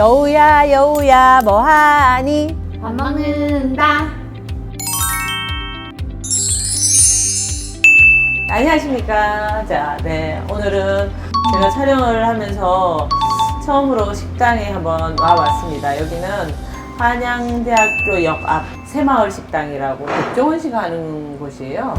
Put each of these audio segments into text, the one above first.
여우야 여우야 뭐하니? 밥 먹는다. 안녕하십니까. 자, 네. 오늘은 제가 촬영을 하면서 처음으로 식당에 한번 와봤습니다. 여기는 한양대학교 역 앞 새마을 식당이라고 백종원 씨가 하는 곳이에요.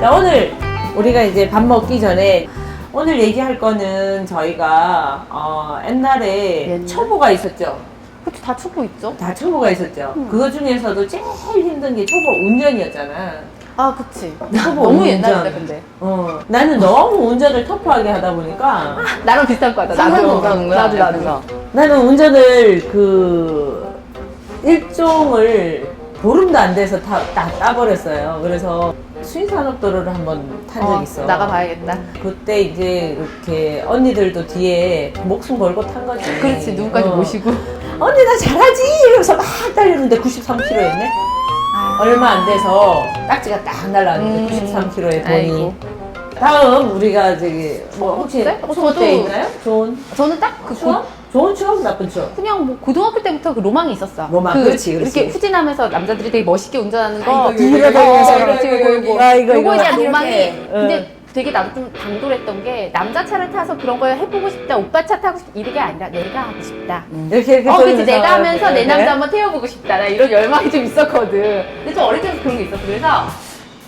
자, 오늘 우리가 이제 밥 먹기 전에 오늘 얘기할 거는 저희가 어, 옛날에 옛날? 초보가 있었죠. 그치, 다 초보 있죠? 다 초보가 있었죠. 그거 중에서도 제일 힘든 게 초보 운전이었잖아. 아, 그치. 초보 너무 운전. 옛날이다, 근데. 어, 나는 너무 운전을 터프하게 하다 보니까 나랑 비슷할 거다. 상상 나도. 나도, 나도. 그래서. 나는 운전을 그 일종을 보름도 안 돼서 다, 다 따버렸어요. 그래서 수인산업도로를 한번 탄 적이 어, 있어. 나가봐야겠다. 그때 이제 이렇게 언니들도 뒤에 목숨 걸고 탄 거지. 그렇지, 누구까지 어. 모시고. 언니 나 잘하지! 이러면서 막 달렸는데 93km였네? 얼마 안 돼서 딱지가 딱 날라왔는데 음. 93km의 돈이. 아이고. 다음 우리가 저기 뭐 혹시 저도- 때 있나요? 좋은 저는 딱 그? 좋은 추억, 나쁜 추억. 그냥 뭐 고등학교 때부터 그 로망이 있었어. 로망, 그 그렇지, 그렇지. 이렇게 후진하면서 남자들이 되게 멋있게 운전하는 거. 이거, 이거, 이거, 이거, 그렇지, 이거, 이거, 이거, 이거. 아, 이거, 이거. 이렇게. 로망이. 응. 근데 되게 나도 좀 당돌했던 게 남자 차를 타서 그런 걸 해보고 싶다, 오빠 차 타고 싶다 이게 아니라 내가 하고 싶다. 이렇게 이렇게 어, 그치. 내가 하면서 내 네. 남자 한번 태워보고 싶다. 나 이런 열망이 좀 있었거든. 근데 좀 어릴 때부터 그런 게 있었어. 그래서,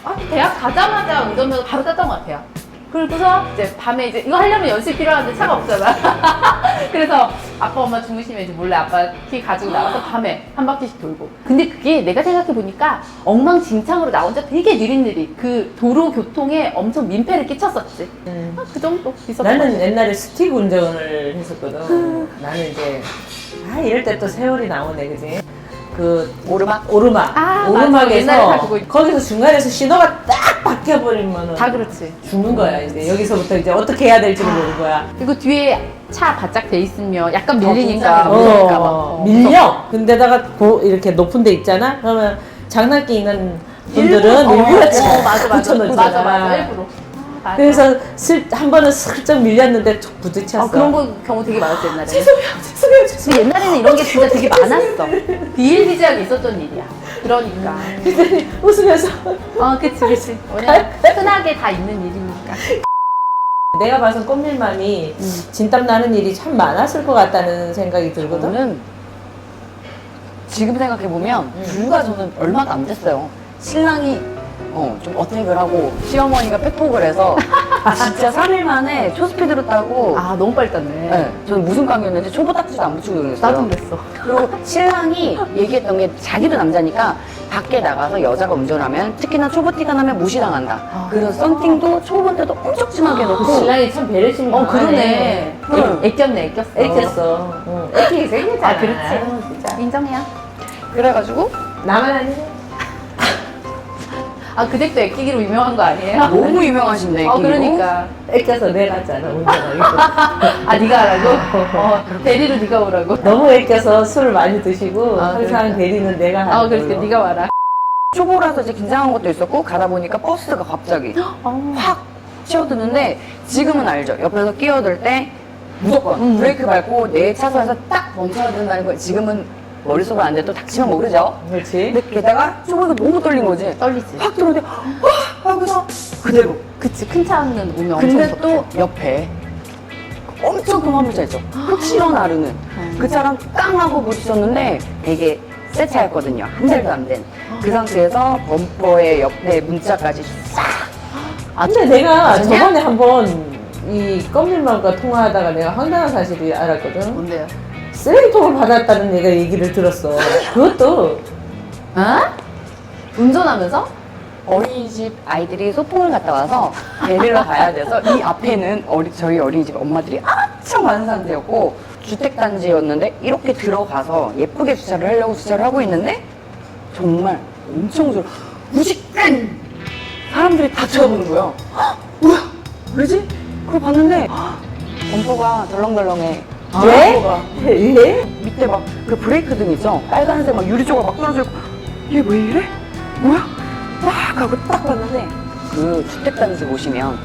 아, 대학 가자마자 운전면허 바로 땄던 것 같아요. 그러고서 이제 밤에 이제 이거 하려면 연습 필요한데 차가 없잖아. 그래서 아빠 엄마 주무시면 이제 몰래 아빠 키 가지고 나가서 밤에 한 바퀴씩 돌고. 근데 그게 내가 생각해 보니까 엉망진창으로 나 혼자 되게 느릿느릿 그 도로 교통에 엄청 민폐를 끼쳤었지. 음. 아, 그 정도 있었던 것 나는. 옛날에 스틱 운전을 했었거든. 나는 이제 아 이럴 때 또 세월이 나오네, 그지? 그 오르막? 오르막, 아, 맞아. 오르막에서 그거 있- 거기서 중간에서 신호가 딱 바뀌어 버리면은 다 그렇지. 죽는 거야 이제 여기서부터 이제 어떻게 해야 될지 를 모르는 거야. 그리고 뒤에 차 바짝 돼 있으면 약간 더 밀리니까 무서울까 봐. 어, 밀려. 근데다가 고, 이렇게 높은 데 있잖아. 그러면 장난기 있는 분들은 어, 일부러 어, 쫙 맞아 맞아 붙여놓잖아. 맞아 맞아 일부러. 아, 맞아. 그래서 슬, 한 번은 슬쩍 밀렸는데 툭 부딪혔어. 아, 그런 거 경우 되게 많았어 옛날에. 죄송해요, 죄송해요, 죄송해요. 근데 옛날에는 이런 게 진짜 되게 많았어. 비일비재하게 있었던 일이야. 그러니까. 그랬더니 웃으면서 어, 그치, 그치. 왜냐면 흔하게 다 있는 일이니까. 내가 봐선 꽃밀맘이 진땀 나는 일이 참 많았을 것 같다는 생각이 들거든. 저는 지금 생각해 보면 불과 저는 얼마가 안 됐어요. 신랑이 어, 좀 어택을 하고 시어머니가 백폭을 해서 진짜 3일 만에 초스피드로 따고 아, 너무 빨리 땄네. 네, 저는 무슨 감이었는지 초보 딱지도 안 붙이고 그랬어요. 나도 그랬어. 그리고 신랑이 얘기했던 게 자기도 남자니까 밖에 나가서 여자가 운전하면 특히나 초보티가 나면 무시당한다. 그래서 썬팅도 초보 때도 엄청 진하게 그 놓고 신랑이 참 배려심이 어. 그러네. 응. 애, 꼈네 애꼈어. 애꼈어. 응. 애끼기 생겼잖아. 아, 그렇지. 진짜. 인정해요. 그래가지고 나만 아니네. 아, 그 댁도 애끼기로 유명한 거 아니에요? 너무 유명하신데 어, 이기고. 그러니까. 애껴서 내가 했잖아, 운전하기. 아, 네가 하라고? 어, 대리로 네가 오라고? 너무 애껴서 술을 많이 드시고 아, 항상 그러니까. 대리는 내가 하는 아, 그러니까. 네가 와라. 초보라서 이제 긴장한 것도 있었고 가다 보니까 버스가 갑자기 어. 확 치어드는데 지금은 알죠. 옆에서 끼어들 때 무조건 음. 브레이크 밟고 내 차선에서 딱 멈춰야 된다는 거 지금은 머릿속으로 안 돼. 또 닥치면 모르죠. 그렇지. 근데 게다가 초보가 너무 떨린 거지. 떨리지. 확 들어오는데 와! 하고서 그대로. 그치, 큰 차는 오면 엄청 근데. 또 옆에 엄청 큰 화물차 있죠. 흑 실어 나르는 그 차랑 깡 하고 부딪혔는데 되게 새 차였거든요. 한 달도 안 된. 그 상태에서 범퍼의 옆에 문자까지 싹. 아, 근데 내가? 저번에 한번 이 껌밀맘과 통화하다가 내가 황당한 사실이 알았거든. 뭔데요? 쓰레기통을 받았다는 내가 얘기를 들었어. 그것도 어? 운전하면서? 어린이집 아이들이 소풍을 갔다 와서 데리러 가야 돼서 이 앞에는 어리, 저희 어린이집 엄마들이 엄청 많은 상태였고 주택단지였는데 이렇게 들어가서 예쁘게 주차를 하려고 주차를 하고 있는데 정말 엄청 저 무식한 사람들이 다 쳐다보는 거예요. 헉, 뭐야? 왜지? 그걸 봤는데 헉, 범퍼가 덜렁덜렁해 왜? 왜? 밑에 막 그 브레이크 등 있죠? 빨간색 막 유리 조각 막 떨어져 있고 얘왜 이래? 뭐야? 막 하고 딱 봤는데 그 주택 단지 보시면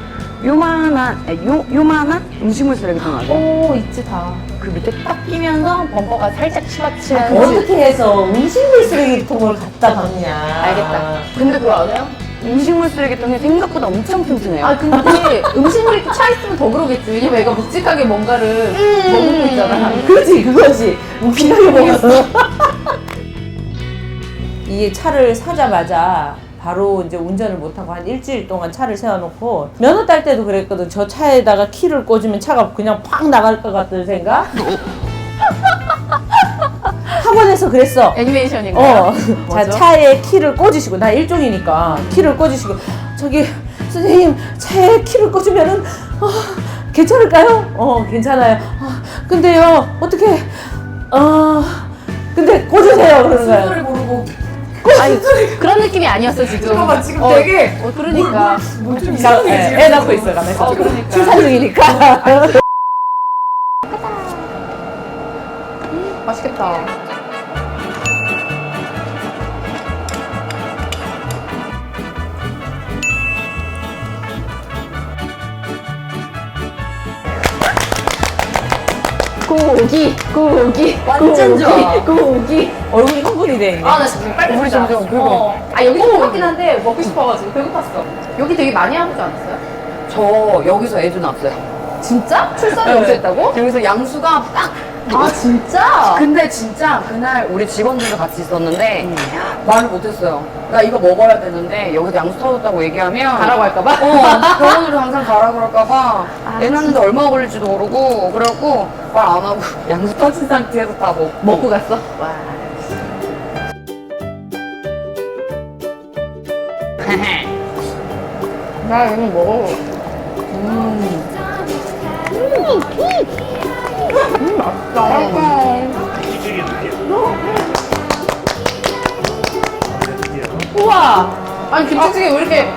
요만한 아니, 요, 요만한 음식물 쓰레기통 아세요? 오 있지 다. 그 밑에 딱 끼면서 범퍼가 살짝 치받치면서 어떻게 해서 음식물 쓰레기통을 갖다 박냐. 알겠다. 근데 그거 아세요? 음식물 쓰레기통이 생각보다 엄청 튼튼해요 아 근데 음식물이 또차 있으면 더 그러겠지. 왜냐면 얘가 묵직하게 뭔가를 먹고 있잖아. 그렇지, 그거지. 웃기게 먹었어. 이 차를 사자마자 바로 이제 운전을 못하고 한 일주일 동안 차를 세워놓고 면허 딸 때도 그랬거든. 저 차에다가 키를 꽂으면 차가 그냥 팍 나갈 것 같은 생각? 학원에서 그랬어. 애니메이션인가요? 어, 자, 뭐죠? 차에 키를 꽂으시고, 나 일종이니까, 키를 꽂으시고, 저기, 선생님, 차에 키를 꽂으면은, 어, 괜찮을까요? 어, 괜찮아요. 아, 근데요, 어떻게, 어, 근데 꽂으세요. 그러는. 모르고 아니 그런 느낌이 아니었어 지금. 잠깐만, 지금 어, 되게 어, 그러니까. 좀 이상해. 애 낳고 있어, 가만히. 어, 그러니까. 출산 중이니까. 맛있겠다. 고기, 고기, 완전 고기, 좋아. 고기. 얼굴이 흥분이 돼 있네. 아, 나 지금 빨리 우리. 점점 그거. 어. 아, 여기 좋긴 한데 먹고 싶어가지고 배고팠어. 여기 되게 많이 하지 않았어요? 저 여기서 애도 낳았어요 진짜? 출산을 네. 여기서 했다고? 여기서 양수가 딱 아, 진짜? 근데 진짜 그날 우리 직원들도 같이 있었는데 말을 못했어요. 나 이거 먹어야 되는데 여기서 양수 터졌다고 얘기하면 가라고 할까봐? 어, 병원으로 항상 가라 그럴까봐 애 낳는데 얼마 걸릴지도 모르고 그래갖고 말 안 하고 양수 터진 상태에서 다 먹고 먹고 갔어? 와. 나 이거 먹어. 우와! 김치찌개 왜 이렇게.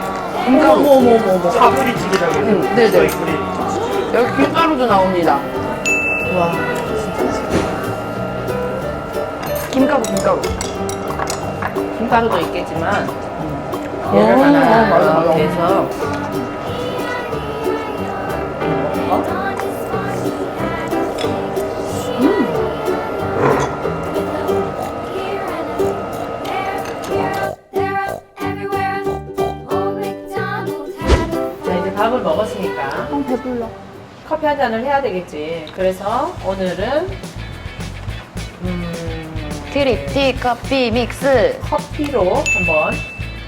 어머, 어머, 어머, 어머. 사부리찌개라고 해서 응, 네네. 저희 꿀이 여기 김가루도 나옵니다. 와. 김가루 김가루. 김가루도 있겠지만, 음. 얘를 어, 하나 맞아, 맞아. 해서, 배불러. 커피 한 잔을 해야 되겠지. 그래서 오늘은 음, 트리티 커피 믹스. 커피로 한번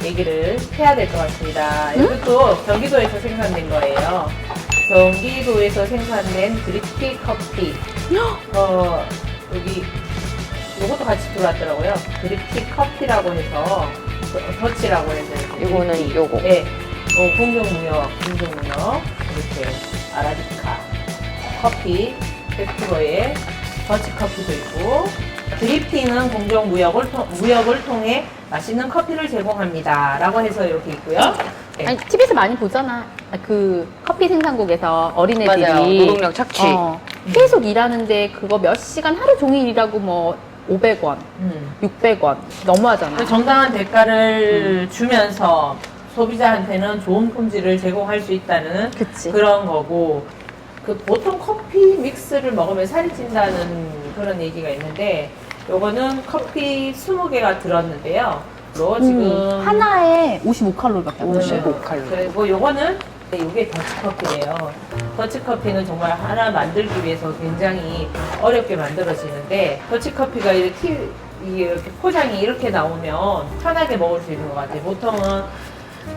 얘기를 해야 될 것 같습니다. 이것도 경기도에서 생산된 거예요. 경기도에서 생산된 드립티 커피. 어, 여기 이것도 같이 들어왔더라고요. 드립티 커피라고 해서 더- 더치라고 해서 이렇게 이거는. 요거. 네. 어, 공정무역, 공정무역 이렇게 아라비카 커피 100%의 더치 커피도 있고 드립티는 공정 무역을 통, 무역을 통해 맛있는 커피를 제공합니다.라고 해서 이렇게 있고요. 네. 아니, TV에서 많이 보잖아. 아, 그 커피 생산국에서 어린애들이. 맞아요. 노동력 착취. 어, 계속 일하는데 그거 몇 시간 하루 종일 일하고 뭐 500원, 음. 600원 너무하잖아. 그 정당한 대가를 주면서 소비자한테는 좋은 품질을 제공할 수 있다는 그치. 그런 거고 그 보통 커피 믹스를 먹으면 살이 찐다는 그런 얘기가 있는데 요거는 커피 20개가 들었는데요. 로 지금 음, 하나에 55칼로리밖에 안 돼. 55 칼로리. 그리고 요거는 이게 더치커피예요. 더치커피는 정말 하나 만들기 위해서 굉장히 어렵게 만들어지는데 더치커피가 이렇게 이렇게 포장이 이렇게 나오면 편하게 먹을 수 있는 것 같아요. 보통은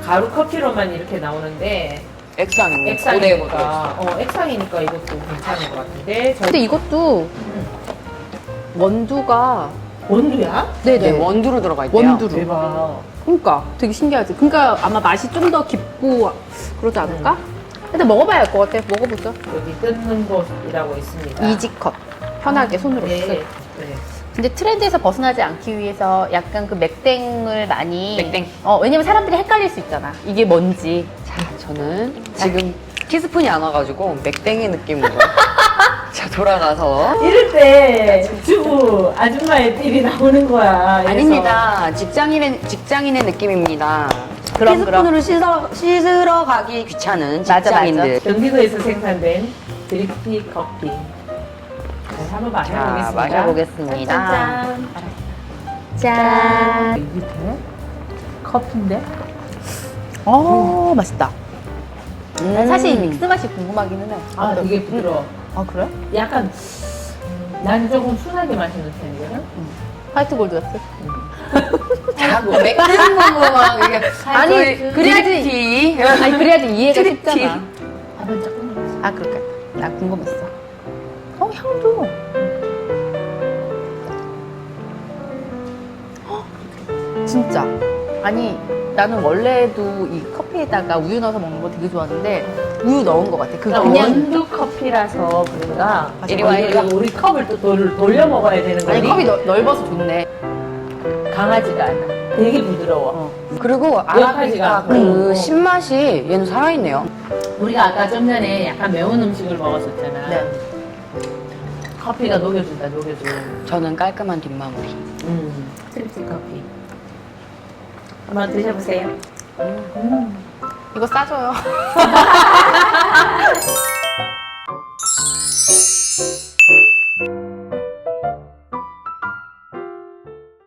가루 커피로만 이렇게 나오는데 액상입니다. 액상이니까 어 액상이니까 이것도 괜찮은 것 같은데 저 근데 이것도 원두가 원두야? 네, 네 네 원두로 들어가 있대요. 원두로. 대박. 그러니까 되게 신기하지. 그러니까 아마 맛이 좀 더 깊고 그러지 않을까? 근데 먹어봐야 알 것 같아. 먹어보자. 여기 뜯는 곳이라고 있습니다. 이지컷 편하게 손으로 네. 쓱. 네. 근데 트렌드에서 벗어나지 않기 위해서 약간 그 맥땡을 많이 맥땡. 어 왜냐면 사람들이 헷갈릴 수 있잖아. 이게 뭔지. 자, 저는 지금 티스푼이 안 와가지고 맥땡이 느낌으로. 자, 자, 돌아가서. 이럴 때 주부 아줌마의 삘이 나오는 거야. 그래서 아닙니다. 직장인의, 직장인의 느낌입니다. 그럼, 티스푼으로 씻어, 씻으러 가기 귀찮은 맞아, 직장인들. 경기도에서 생산된 드립티 커피. 자, 한번 마셔보겠습니다. 자, 마셔보겠습니다. 짠. 짠. 돼? 커피인데? 어, 맛있다. 음. 사실 이 믹스 맛이 궁금하기는 해. 아, 되게 부드러워. 아, 그래? 약간 난 조금 순하게 마시는 편이거든. 화이트 골드 같아. 자꾸 맥주는 막 이게. 아니, 그래야지-. 아니, 그래야지 이해가. 쉽잖아. 아, 그럴까? 나 궁금했어. 어, 향도. 헉, 진짜. 아니, 나는 원래도 이 커피에다가 우유 넣어서 먹는 거 되게 좋아하는데, 우유 넣은 것 같아. 그러니까 그냥. 원두 커피라서 그런가? 이리 와, 이리 와. 우리 컵을 또 돌, 돌려 먹어야 되는 거니? 아니, 컵이 넓, 넓어서 좋네. 강하지가 않아. 되게 부드러워. 그리고 아라비카. 그 어. 신맛이 얘는 살아있네요. 우리가 아까 좀 전에 약간 매운 음식을 먹었었잖아. 네. 커피가 녹여준다, 녹여줘. 저는 깔끔한 뒷마무리. 음, 트리플 커피. 한번 드셔보세요. 음. 이거 싸줘요.